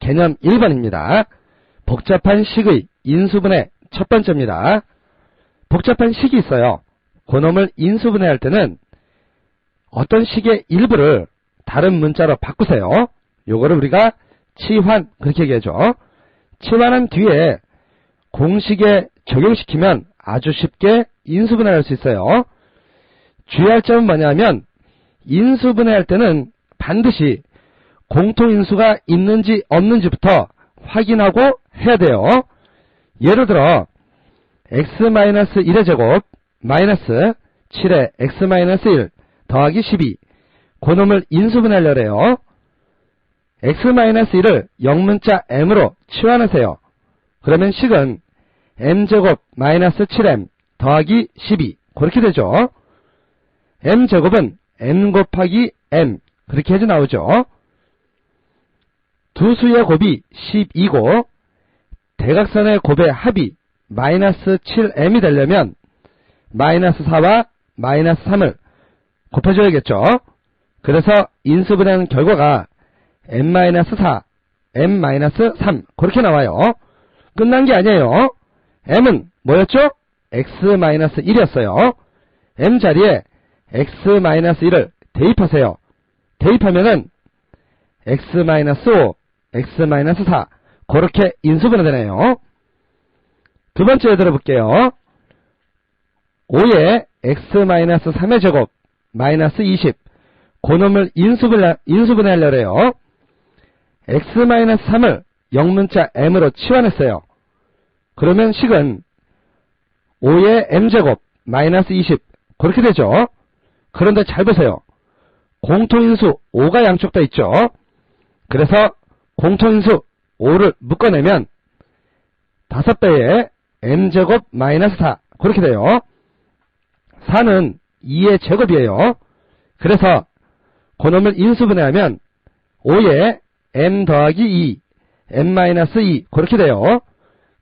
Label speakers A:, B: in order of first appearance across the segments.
A: 개념 1번입니다. 복잡한 식의 인수분해 첫 번째입니다. 복잡한 식이 있어요. 그놈을 인수분해할 때는 어떤 식의 일부를 다른 문자로 바꾸세요. 요거를 우리가 치환 그렇게 얘기하죠. 치환한 뒤에 공식에 적용시키면 아주 쉽게 인수분해할 수 있어요. 주의할 점은 뭐냐면 인수분해할 때는 반드시 공통인수가 있는지 없는지부터 확인하고 해야 돼요. 예를 들어 x-1의 제곱 마이너스 7의 x-1 더하기 12 그놈을 인수분해하려 해요. x-1을 영문자 m으로 치환하세요. 그러면 식은 m제곱 마이너스 7m 더하기 12 그렇게 되죠. m제곱은 m 곱하기 m 그렇게 해서 나오죠. 두 수의 곱이 12고 대각선의 곱의 합이 마이너스 7m이 되려면 마이너스 4와 마이너스 3을 곱해줘야겠죠. 그래서 인수분해하는 결과가 m-4, m-3 그렇게 나와요. 끝난 게 아니에요. m은 뭐였죠? x-1이었어요. m 자리에 x-1을 대입하세요. 대입하면은 x-5, x-4 그렇게 인수분해 되네요. 두 번째 들어볼게요. 5에 x-3의 제곱 마이너스 20 그놈을 인수분해, 인수분해 하려고 해요. x-3을 영문자 m으로 치환했어요. 그러면 식은 5의 m제곱 마이너스 20 그렇게 되죠. 그런데 잘 보세요. 공통인수 5가 양쪽 다 있죠. 그래서 공통인수 5를 묶어내면 5배의 m제곱 마이너스 4 그렇게 돼요. 4는 2의 제곱이에요. 그래서 그놈을 인수분해하면 5에 m 더하기 2, m 마이너스 2 그렇게 돼요.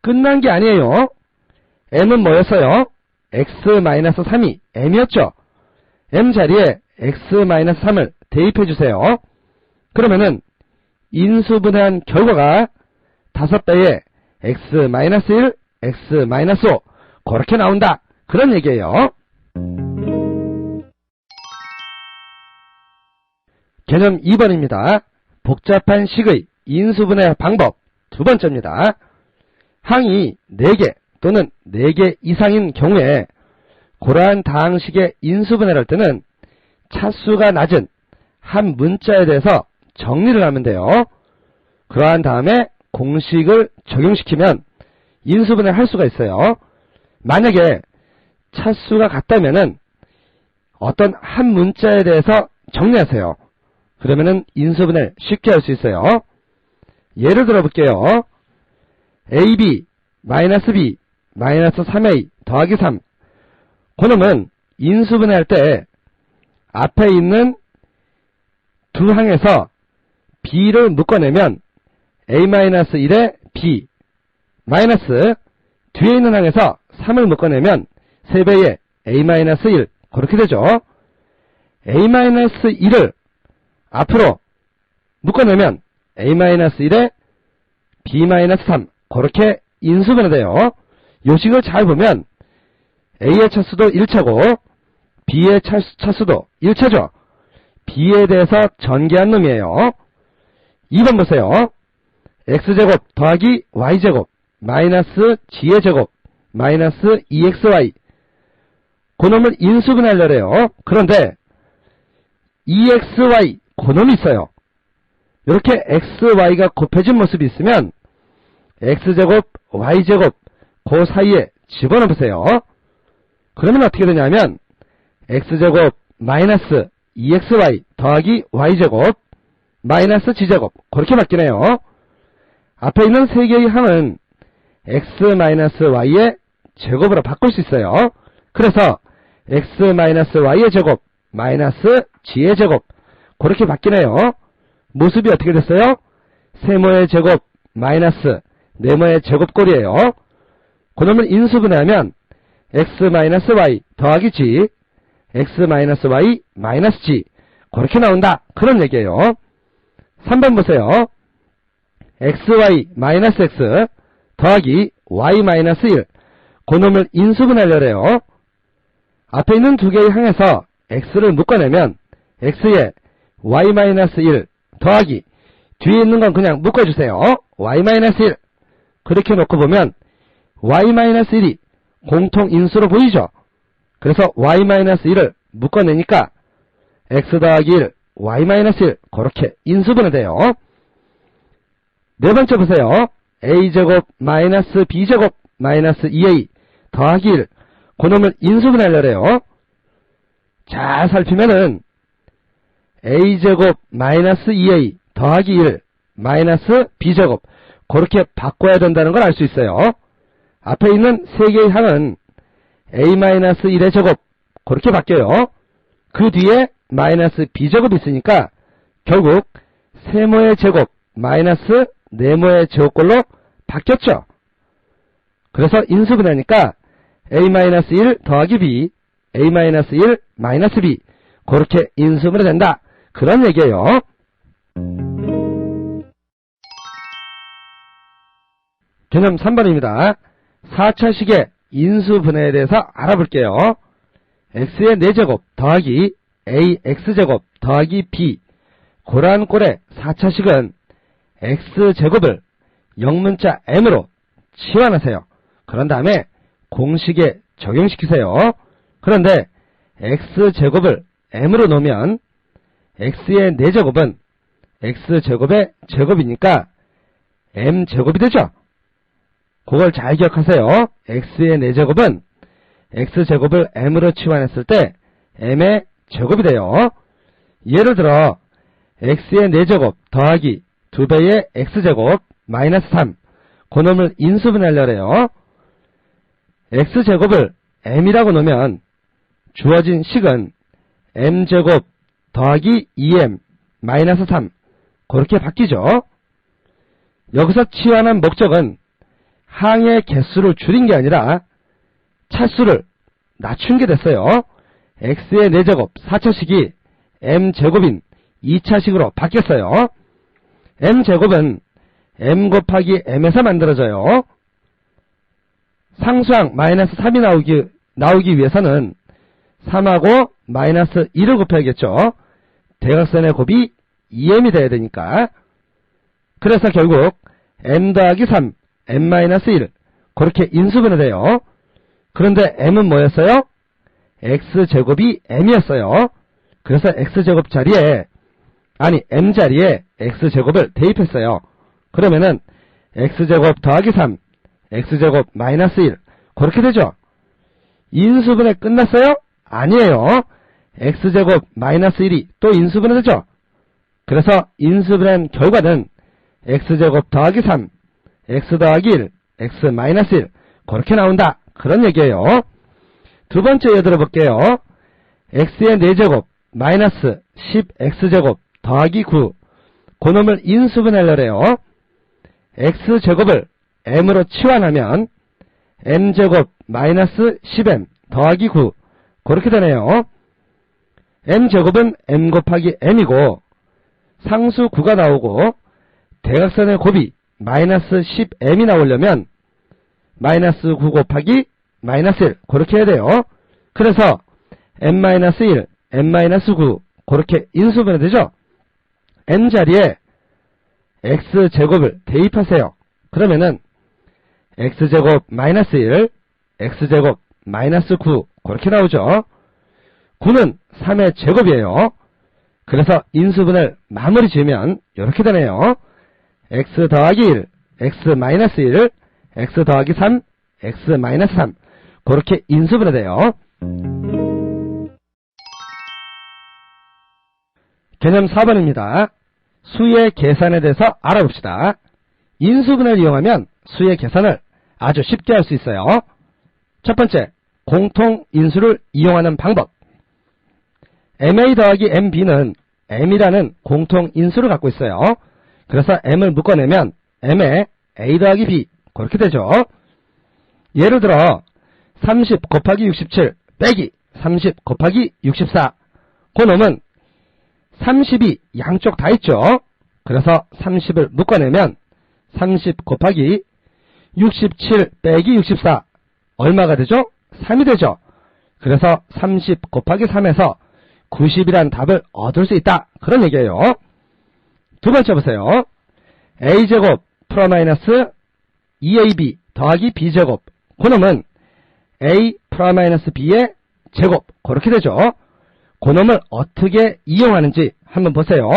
A: 끝난 게 아니에요. m은 뭐였어요? x 마이너스 3이 m이었죠. m 자리에 x 마이너스 3을 대입해 주세요. 그러면은 인수분해한 결과가 5배의 x 마이너스 1, x 마이너스 5 그렇게 나온다. 그런 얘기예요. 개념 2번입니다. 복잡한 식의 인수분해 방법 두 번째입니다. 항이 4개 또는 4개 이상인 경우에 그러한 다항식의 인수분해를 할 때는 차수가 낮은 한 문자에 대해서 정리를 하면 돼요. 그러한 다음에 공식을 적용시키면 인수분해 할 수가 있어요. 만약에 차수가 같다면은 어떤 한 문자에 대해서 정리하세요. 그러면은 인수분해 쉽게 할 수 있어요. 예를 들어 볼게요. AB B 마이너스 3A 더하기 3 그놈은 인수분해 할 때 앞에 있는 두 항에서 B를 묶어내면 A-1에 B 마이너스 뒤에 있는 항에서 3을 묶어내면 3배의 A-1 그렇게 되죠. A-1을 앞으로 묶어내면 A-1에 B-3 그렇게 인수분해 돼요. 요식을 잘 보면 A의 차수도 1차고 B의 차수도 1차죠. B에 대해서 전개한 놈이에요. 2번 보세요. X제곱 더하기 Y제곱 마이너스 G의 제곱 마이너스 2XY 그놈을 인수분해하려래요. 그런데 EXY 그놈이 있어요. 이렇게 XY가 곱해진 모습이 있으면 X제곱 Y제곱 그 사이에 집어넣으세요. 그러면 어떻게 되냐면 X제곱 마이너스 2XY 더하기 Y제곱 마이너스 G제곱 그렇게 바뀌네요. 앞에 있는 세 개의 항은 X 마이너스 Y의 제곱으로 바꿀 수 있어요. 그래서 X 마이너스 Y의 제곱 마이너스 G의 제곱 그렇게 바뀌네요. 모습이 어떻게 됐어요? 세모의 제곱 마이너스 네모의 제곱꼴이에요. 그놈을 인수분해하면 x-y 더하기 g, x-y 마이너스 g 그렇게 나온다. 그런 얘기예요. 3번 보세요. xy-x 더하기 y-1 그놈을 인수분해하려래요. 앞에 있는 두 개의 항에서 x를 묶어내면 x에 y-1 더하기 뒤에 있는 건 그냥 묶어주세요. y-1 그렇게 놓고 보면 y-1이 공통 인수로 보이죠? 그래서 y-1을 묶어내니까 x 더하기 1, y-1 그렇게 인수분해 돼요. 네 번째 보세요. a제곱 마이너스 b제곱 마이너스 2a 더하기 1 그놈을 인수분해하려래요. 잘 살피면은 a제곱 마이너스 2a 더하기 1 마이너스 b제곱 그렇게 바꿔야 된다는 걸 알 수 있어요. 앞에 있는 세 개의 항은 a-1의 제곱 그렇게 바뀌어요. 그 뒤에 마이너스 b제곱이 있으니까 결국 세모의 제곱 마이너스 네모의 제곱꼴로 바뀌었죠. 그래서 인수분해하니까 a-1 더하기 b, a-1 마이너스 b 그렇게 인수분해 된다. 그런 얘기예요. 개념 3번입니다. 4차 식의 인수분해에 대해서 알아볼게요. x의 4제곱 더하기 ax제곱 더하기 b 고란 꼴의 4차식은 x제곱을 영문자 m으로 치환하세요. 그런 다음에 공식에 적용시키세요. 그런데 x제곱을 m으로 놓으면 x의 4제곱은 x제곱의 제곱이니까 m제곱이 되죠. 그걸 잘 기억하세요. x의 4제곱은 x제곱을 m으로 치환했을 때 m의 제곱이 돼요. 예를 들어 x의 4제곱 더하기 2배의 x제곱 마이너스 3 그놈을 인수분해하려래요. x제곱을 m이라고 놓으면 주어진 식은 m제곱 더하기 2m 마이너스 3 그렇게 바뀌죠. 여기서 치환한 목적은 항의 개수를 줄인 게 아니라 차수를 낮춘 게 됐어요. X의 4제곱 4차식이 m제곱인 2차식으로 바뀌었어요. m제곱은 m 곱하기 m에서 만들어져요. 상수항 마이너스 3이 나오기, 나오기 위해서는 3하고 마이너스 1을 곱해야겠죠. 대각선의 곱이 2m이 돼야 되니까. 그래서 결국 m 더하기 3, m-1 그렇게 인수분해 돼요. 그런데 m은 뭐였어요? X제곱이 m이었어요. 그래서 x제곱 자리에 아니 m 자리에 x제곱을 대입했어요. 그러면은 x제곱 더하기 3 x제곱 마이너스 1 그렇게 되죠. 인수분해 끝났어요? 아니에요. x제곱 마이너스 1이 또 인수분해 되죠. 그래서 인수분해 결과는 x제곱 더하기 3 x 더하기 1 x 마이너스 1 그렇게 나온다. 그런 얘기예요. 두 번째 예를 들어볼게요. x의 4제곱 마이너스 10x제곱 더하기 9 그놈을 인수분해하려래요. x제곱을 m으로 치환하면 m제곱 마이너스 10m 더하기 9 그렇게 되네요. m제곱은 m 곱하기 m이고 상수 9가 나오고 대각선의 곱이 마이너스 10m이 나오려면 마이너스 9 곱하기 마이너스 1 그렇게 해야 돼요. 그래서 m-1, m-9 그렇게 인수분해 되죠. n 자리에 x제곱을 대입하세요. 그러면은 x제곱 마이너스 1, x제곱 마이너스 9 그렇게 나오죠. 9는 3의 제곱이에요. 그래서 인수분을 마무리 지으면 이렇게 되네요. x 더하기 1, x 마이너스 1, x 더하기 3, x 마이너스 3 그렇게 인수분해 돼요. 개념 4번입니다. 수의 계산에 대해서 알아봅시다. 인수분해를 이용하면 수의 계산을 아주 쉽게 할 수 있어요. 첫 번째, 공통 인수를 이용하는 방법. MA 더하기 MB는 M이라는 공통 인수를 갖고 있어요. 그래서 M을 묶어내면 M에 A 더하기 B 그렇게 되죠. 예를 들어 30 곱하기 67 빼기 30 곱하기 64 그놈은 30이 양쪽 다 있죠. 그래서 30을 묶어내면 30 곱하기 67 빼기 64 얼마가 되죠? 3이 되죠. 그래서 30 곱하기 3에서 90이란 답을 얻을 수 있다. 그런 얘기예요. 두 번째 보세요. a제곱 프로 마이너스 2ab 더하기 b제곱 그놈은 a 프로 마이너스 b의 제곱 그렇게 되죠. 그놈을 어떻게 이용하는지 한번 보세요.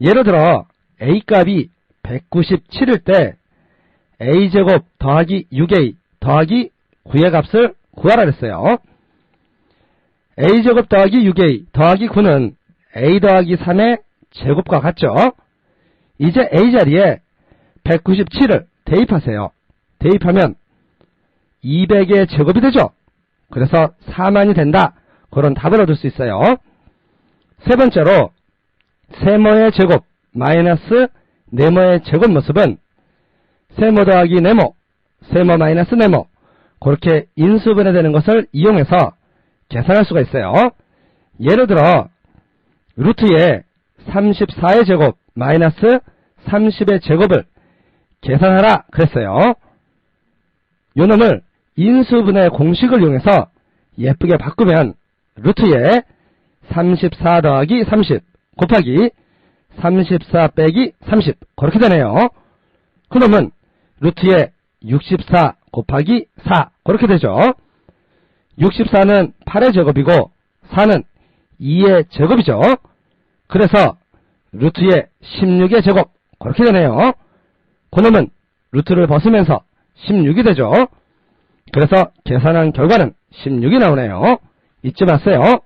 A: 예를 들어 a 값이 197일 때 a제곱 더하기 6a 더하기 9의 값을 구하라 그랬어요. a제곱 더하기 6a 더하기 9는 a 더하기 3의 제곱과 같죠? 이제 a 자리에 197을 대입하세요. 대입하면 200의 제곱이 되죠? 그래서 4만이 된다. 그런 답을 얻을 수 있어요. 세 번째로 세모의 제곱 마이너스 네모의 제곱 모습은 세모 더하기 네모, 세모 마이너스 네모 그렇게 인수분해 되는 것을 이용해서 계산할 수가 있어요. 예를 들어 루트에 34의 제곱 마이너스 30의 제곱을 계산하라 그랬어요. 요 놈을 인수분해 공식을 이용해서 예쁘게 바꾸면 루트에 34 더하기 30 곱하기 34 빼기 30 그렇게 되네요. 그러면 루트에 64 곱하기 4 그렇게 되죠. 64는 8의 제곱이고 4는 2의 제곱이죠. 그래서 루트에 16의 제곱 그렇게 되네요. 그놈은 루트를 벗으면서 16이 되죠. 그래서 계산한 결과는 16이 나오네요. 잊지 마세요.